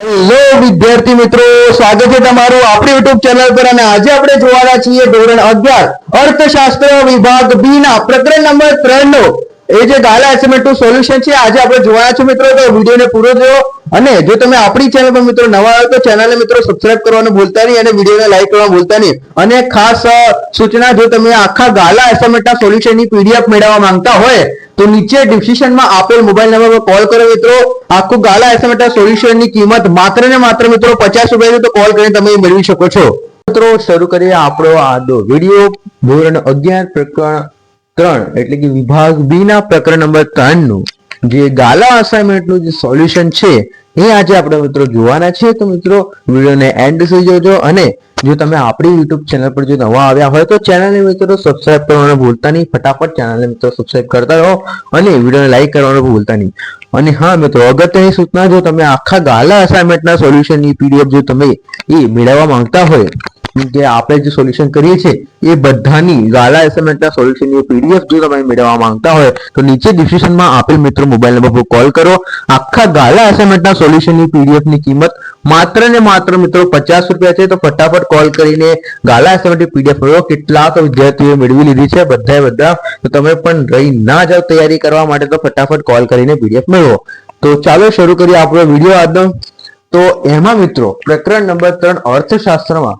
Hello વિદ્યાર્થી મિત્રો, સ્વાગત છે તમારું આપણી યુટ્યુબ ચેનલ પર અને આજે આપણે જોવાના છીએ ધોરણ અગિયાર, અર્થશાસ્ત્ર વિભાગ બી ના પ્રકરણ નંબર ત્રણ નો એ જે ગાલા એસેમેન્ટનું સોલ્યુશન છે, આજે આપણે જોવાના છે મિત્રો, તો વિડીયોને પૂરો જોયો અને જો તમે આપણી ચેનલ પર મિત્રો નવા આવ્યો તો ચેનલને મિત્રો સબસ્ક્રાઇબ કરવાનું ભૂલતા નહીં અને વિડીયોને લાઈક કરવાનું ભૂલતા નહીં. અને ખાસ સૂચના, જો તમે આખા ગાલા એસાઇનમેન્ટના સોલ્યુશનની પીડીએફ મેળવવા માંગતા હોય તો નીચે ડિસ્ક્રિપ્શનમાં આપેલ મોબાઈલ નંબર પર કોલ કરો મિત્રો. આખું ગાલા એસએમએટા સોલ્યુશનની કિંમત માત્ર ને માત્ર મિત્રો પચાસ રૂપિયા તો કોલ કરીને તમે મેળવી શકો છો. મિત્રો, શરૂ કરીએ આપણો આદો વીડિયો ધોરણ અગિયાર, પ્રકરણ ત્રણ, એટલે કે વિભાગ બી ના પ્રકરણ નંબર ત્રણનું જે ગાલા અસાઇનમેન્ટનું જે સોલ્યુશન છે, એ આજે આપણે મિત્રો જોવાના છે. તો મિત્રો, વિડીયોને એન્ડ સુધી જોજો અને જો તમે આપણી યુટ્યુબ ચેનલ પર જો નવા આવ્યા હોય તો ચેનલને મિત્રો સબસ્ક્રાઇબ કરવાનું ભૂલતા નહીં. ફટાફટ ચેનલને મિત્રો સબસ્ક્રાઇબ કરતા રહો અને વિડીયોને લાઈક કરવાનું ભૂલતા નહીં. અને હા મિત્રો, અગત્યની સૂચના, જો તમે આખા ગાલા અસાઇનમેન્ટના સોલ્યુશનની પીડીએફ જો તમે એ મેળવવા માંગતા હોય કે આપણે જે સોલ્યુશન કરીએ છીએ, એ બધાની ગાલા એસાઇનમેન્ટના સોલ્યુશનની પીડીએફ જો તમે મેળવવા માંગતા હોય, તો નીચે ડિસ્ક્રિપ્શનમાં આપેલ મિત્રો મોબાઈલ નંબર પર કોલ કરો. આખા ગાલા એસાઇનમેન્ટના સોલ્યુશનની પીડીએફની કિંમત માત્ર ને માત્ર મિત્રો પચાસ રૂપિયા છે, તો ફટાફટ કોલ કરીને ગાલા એસાઇનમેન્ટની પીડીએફ મેળવો. કેટલાક વિદ્યાર્થીઓએ મેળવી લીધી છે, બધાએ બધા. તો તમે પણ રહી ના જાઓ તૈયારી કરવા માટે, તો ફટાફટ કોલ કરીને પીડીએફ મેળવો. તો ચાલો શરૂ કરીએ આપણો વીડિયો આજનો. તો એમાં મિત્રો પ્રકરણ નંબર ત્રણ અર્થશાસ્ત્રમાં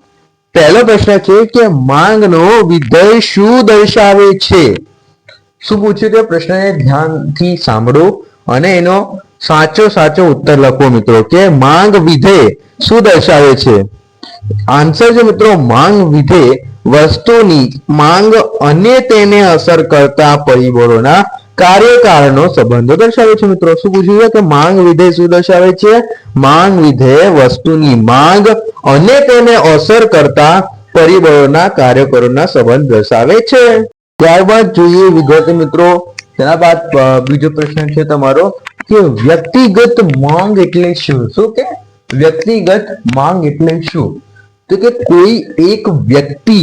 પહેલો પ્રશ્ન છે કે માંગનો વિધેય શું દર્શાવે છે? શું પૂછ્યું કે પ્રશ્નને ધ્યાનથી સાંભળો અને એનો સાચો સાચો ઉત્તર લખો મિત્રો, કે માંગ વિધેય શું દર્શાવે છે? આન્સર છે મિત્રો, માંગ વિધેય વસ્તુની, માંગ અને તેને અસર કરતા પરિબળોના કાર્યકારણનો સંબંધો દર્શાવે છે મિત્રો. શું પૂછ્યું છે? કે માંગ વિધેય શું દર્શાવે છે? માંગ વિધેય વસ્તુની માંગ અને તેને અસર કરતા પરિબળોના કાર્યકરોના સંબંધ દર્શાવે છે. ત્યારબાદ જોઈએ વિગત મિત્રો, તેના બાદ બીજો પ્રશ્ન છે તમારો, કે વ્યક્તિગત માંગ એટલે શું? શું કે? વ્યક્તિગત માંગ એટલે શું? તો કે કોઈ એક વ્યક્તિ,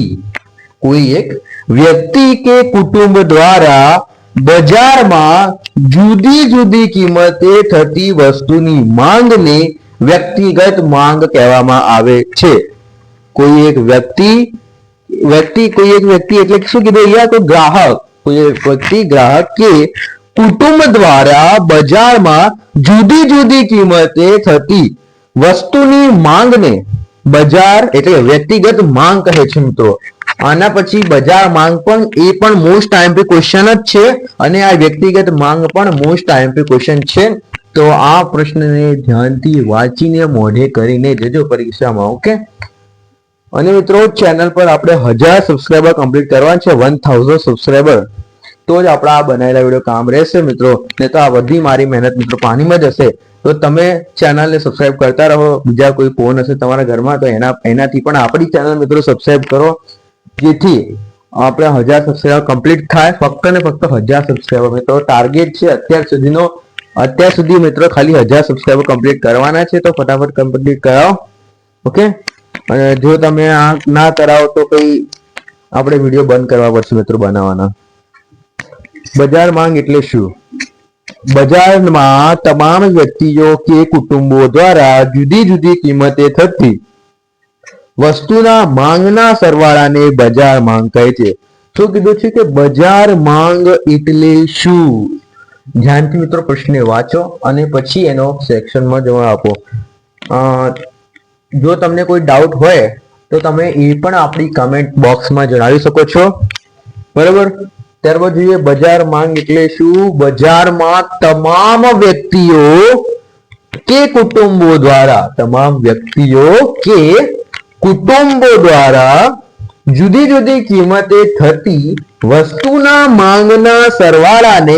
કોઈ એક વ્યક્તિ કે કુટુંબ દ્વારા બજારમાં જુદી જુદી કિંમતે થતી વસ્તુની માંગને વ્યક્તિગત માંગ કહેવામાં આવે છે. કોઈ એક વ્યક્તિ વ્યક્તિ, કોઈ એક વ્યક્તિ એટલે શું કીધું અહીંયા? તો ગ્રાહક, કોઈ એક વ્યક્તિ ગ્રાહક કે કુટુંબ દ્વારા બજારમાં જુદી જુદી કિંમતે થતી વસ્તુની માંગને બજાર એટલે વ્યક્તિગત માંગ કહે છે મિત્રો. આના પછી બજાર માંગ પણ એ પણ મોસ્ટ આઈએમપી ક્વેશ્ચન જ છે અને આ વ્યક્તિગત માંગ પણ મોસ્ટ આઈએમપી ક્વેશ્ચન છે. તો આ પ્રશ્નને ધ્યાનથી વાંચીને, મોઢે કરીને જજો પરીક્ષામાં, ઓકે? અને મિત્રો ચેનલ પર આપણે હજાર સબસ્ક્રાઈબર કમ્પ્લીટ કરવા છે વન થાઉઝન્ડ સબસ્ક્રાઈબર તો જ આપણા આ બનાવેલા વીડિયો કામ રહેશે, મિત્રો. ને તો આ બધી મારી મહેનત મિત્રો પાણીમાં જ હશે. તો તમે ચેનલને સબસ્ક્રાઇબ કરતા રહો. બીજા કોઈ ફોન હશે તમારા ઘરમાં, તો એના, એનાથી પણ આપણી ચેનલ મિત્રો સબસ્ક્રાઈબ કરો. જેથી આપણે હજાર સબસ્ક્રાઈબર કમ્પ્લીટ થાય. ફક્ત ને ફક્ત હજાર સબસ્ક્રાઈબર મિત્રો. ટાર્ગેટ છે અત્યાર સુધીનો. અત્યાર સુધી મિત્રો ખાલી હજાર સબસ્ક્રાઈબર કમ્પ્લીટ કરવાના છે. તો ફટાફટ કમ્પ્લીટ કરાવો. ઓકે અને જો તમે આ ના કરાવો તો કઈ આપણે વીડિયો બંધ કરવા પડશે મિત્રો બનાવવાના. બજાર માંગ એટલે શું? બજારમાં તમામ વ્યક્તિઓ કે કુટુંબો દ્વારા જુદી જુદી કિંમતે થતી વસ્તુના માંગના સરવાળાને બજાર માંગ કહે છે. શું કીધું છે કે બજાર માંગ એટલે શું? ધ્યાનથી મિત્રો પ્રશ્ન વાંચો અને પછી એનો સેક્શનમાં જવાબ આપો. જો તમને કોઈ ડાઉટ હોય, તો તમે એ પણ આપણી કમેન્ટ બોક્સમાં જણાવી શકો છો. બરાબર? ત્યારબાદ જોઈએ બજાર માંગ એટલે શું? બજારમાં તમામ વ્યક્તિઓ કે કુટુંબો દ્વારા, તમામ વ્યક્તિઓ કે કુટુંબો દ્વારા જુદી જુદી કિંમતે થતી વસ્તુના માંગના સરવાળાને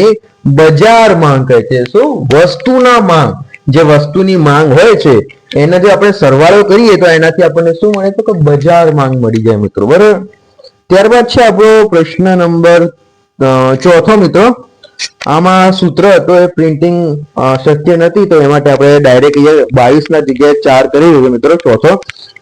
બજાર માંગ કહે છે. શું? વસ્તુના માંગ. જે વસ્તુની માંગ હોય છે, એના જે આપણે સરવાળો કરીએ તો એનાથી આપણને શું મળે? તો કે બજાર માંગ મળી જાય મિત્રો, બરાબર? ત્યારબાદ છે આપણો પ્રશ્ન નંબર ચોથો મિત્રો. આમાં સૂત્ર હતો, એ પ્રિન્ટિંગ શક્ય નથી, તો એ માટે આપણે ડાયરેક્ટ અહીંયા બાવીસ ના જગ્યાએ ચાર કરી દીધું મિત્રો, ચોથો.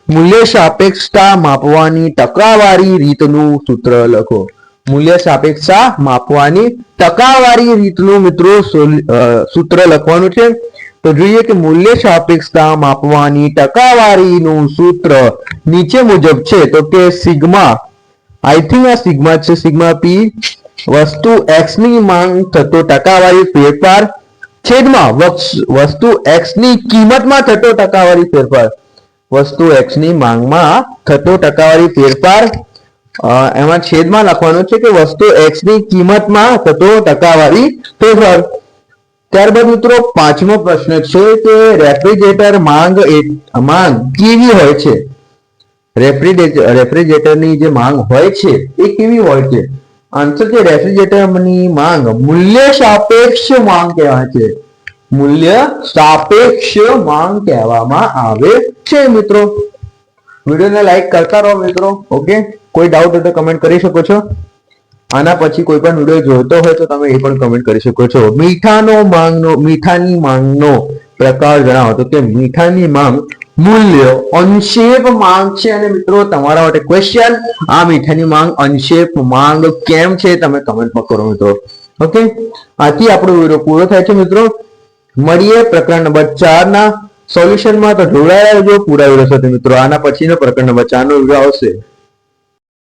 મૂલ્ય સાપેક્ષતા માપવાની ટકાવારી રીતનું સૂત્ર લખો. મૂલ્ય સાપેક્ષતા માપવાની ટકાવારી રીતનું મિત્રો સૂત્ર લખવાનું છે. તો જોઈએ કે મૂલ્ય સાપેક્ષતા માપવાની ટકાવારીનું સૂત્ર નીચે મુજબ છે, તો કે સિગ્મા, આઈ થિંક આ સિગ્મા છે, સિગ્મા પી. વસ્તુ એક્સની માંગ થતો ટકાવારી ફેરફાર છેદમાં વસ્તુ એક્સની કિંમતમાં થતો ટકાવારી ફેરફાર વસ્તુ x ની માંગમાં થતો ટકાવારી ફેરફાર એમાં છેદમાં લખવાનું છે કે વસ્તુ x ની કિંમતમાં થતો ટકાવારી ફેરફાર. ત્યારબાદ મિત્રો પાંચમો પ્રશ્ન છે કે રેફ્રિજરેટર માંગ માંગ કેવી હોય છે? રેફ્રિજરેટર રેફ્રિજરેટરની જે માંગ હોય છે એ કેવી હોય છે? આન્સર છે, રેફ્રિજરેટરની માંગ મૂલ્ય સાપેક્ષ માંગ કહેવાય છે. મૂલ્ય સાપેક્ષ માંગ કહેવામાં આવે છે, મિત્રો. વિડીયોને લાઈક કરતા રહો, મિત્રો. ઓકે કોઈ ડાઉટ હોય તો કમેન્ટ કરી શકો છો. આના પછી કોઈ પણ વીડિયો જોતો હોય તો તમે એ પણ કમેન્ટ કરી શકો છો. મીઠાનો માંગનો, મીઠાની માંગનો પ્રકાર જણાવો. તો કે મીઠાની માંગ મૂલ્ય અનશેપ માંગ છે. અને મિત્રો, તમારા માટે ક્વેશ્ચન આ મીઠાની માંગ અનશેપ માંગ કેમ છે? તમે કમેન્ટમાં કરો, મિત્રો. ઓકે આથી આપણો વીડિયો પૂરો થાય છે, મિત્રો. મળીએ પ્રકરણ નંબર ચાર ના સોલ્યુશનમાં તો જોડાયા રહેજો પૂરા વીડિયો સાથે મિત્રો, આના પછીનો પ્રકરણ નંબર ચાર નો વીડિયો આવશે.